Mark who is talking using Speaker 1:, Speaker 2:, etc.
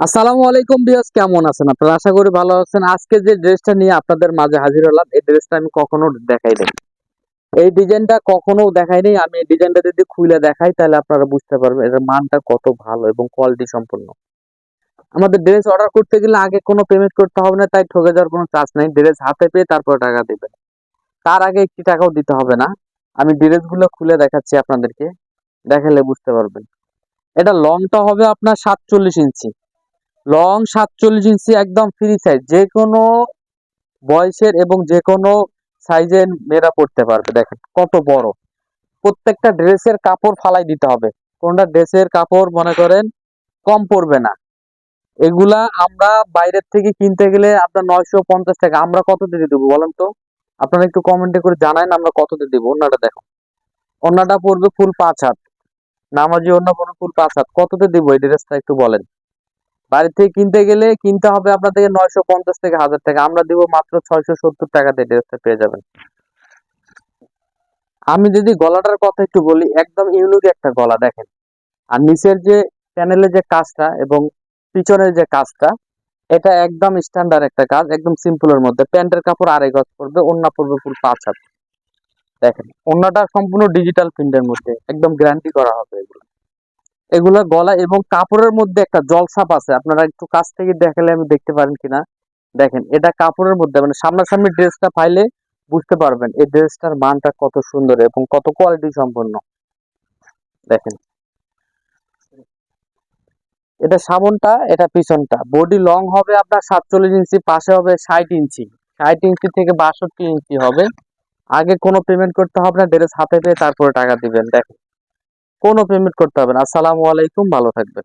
Speaker 1: আসসালামু আলাইকুম বিয়াস কেমন আছেন আপনারা? আশা করি ভালো আছেন। আজকে যে ড্রেসটা নিয়ে আপনাদের মাঝে হাজির হলাম, এই ড্রেসটা আমি কখনো দেখাই নাই। এই ডিজাইনটা কখনো দেখাই নাই। আমি এই ডিজাইনটা যদি খুলে দেখাই, তাহলে আপনারা বুঝতে পারবেন এর মানটা কত ভালো এবং কোয়ালিটি সম্পূর্ণ আমাদের ড্রেস অর্ডার করতে গেলে আগে কোনো পেমেন্ট করতে হবে না, তাই ঠকে যাওয়ার কোনো চান্স নাই। ড্রেস হাতে পেয়ে তারপর টাকা দিবেন। তার আগে একটি টাকাও দিতে হবে না। আমি ড্রেসগুলো খুলে দেখাচ্ছি আপনাদেরকে। দেখালে বুঝতে পারবেন। এটা লংটা হবে আপনার সাতচল্লিশ ইঞ্চি। লং সাতচল্লিশ ইঞ্চি একদম ফ্রি সাইজ যে কোনো বয়সের এবং যে কোনো সাইজের মেয়েরা পড়তে পারবে। দেখেন কত বড়। প্রত্যেকটা ড্রেসের কাপড় ফালাই দিতে হবে। কোনটা ড্রেসের কাপড়, মনে করেন, কম পড়বে না। এগুলা আমরা বাইরের থেকে কিনতে গেলে আপনার নয়শো পঞ্চাশ টাকা। আমরা কত দিয়ে দেবো বলেন তো? আপনারা একটু কমেন্টে করে জানান আমরা কত দিয়ে দেবো। অন্যটা দেখো। অন্যটা পড়বে ফুল পাঁচ হাত। নামাজি অন্য কোনো ফুল পাঁচ হাত। কততে দিব এই ড্রেসটা একটু বলেন? বাড়ি থেকে কিনতে গেলে কিনতে হবে আপনাদের নয়শো পঞ্চাশ থেকে হাজার টাকা। আমরা দিব মাত্র ছয়শো সত্তর টাকাতে ড্রেসটা পেয়ে যাবেন। আমি যদি গলাটার কথা একটু বলি, একদম ইউনিক একটা গলা দেখেন। আর নিচের যে প্যানেলের যে কাজটা এবং পিছনের যে কাজটা, এটা একদম স্ট্যান্ডার্ড একটা কাজ, একদম সিম্পলের মধ্যে। প্যান্টের কাপড় আড়াই গজ পড়বে ওন্না পড়বে ফুল পাঁচ হাত। দেখেন অন্যটা সম্পূর্ণ ডিজিটাল প্রিন্টের মধ্যে, একদম গ্যারান্টি করা হবে এগুলো। এগুলা গলা এবং কাপড়ের মধ্যে একটা জলছাপ আছে। আপনারা একটু কাছ থেকে দেখালে আমি দেখতে পারেন কিনা। দেখেন, এটা কাপড়ের মধ্যে মানে সামনাসামনি ড্রেসটা পাইলে বুঝতে পারবেন এই ড্রেসটার মানটা কত সুন্দর এবং কত কোয়ালিটি সম্পন্ন। দেখেন। এটা সাবনটা এটা পিছনটা। বডি লং হবে আপনার সাতচল্লিশ ইঞ্চি, পাশে হবে ষাট ইঞ্চি। ষাট ইঞ্চি থেকে বাষট্টি ইঞ্চি হবে। আগে কোনো পেমেন্ট করতে হবে না, ড্রেস হাতে পেয়ে তারপরে টাকা দিবেন। দেখেন। কোনো পেমেন্ট করতে হবে না। আসসালামু আলাইকুম ভালো থাকবেন।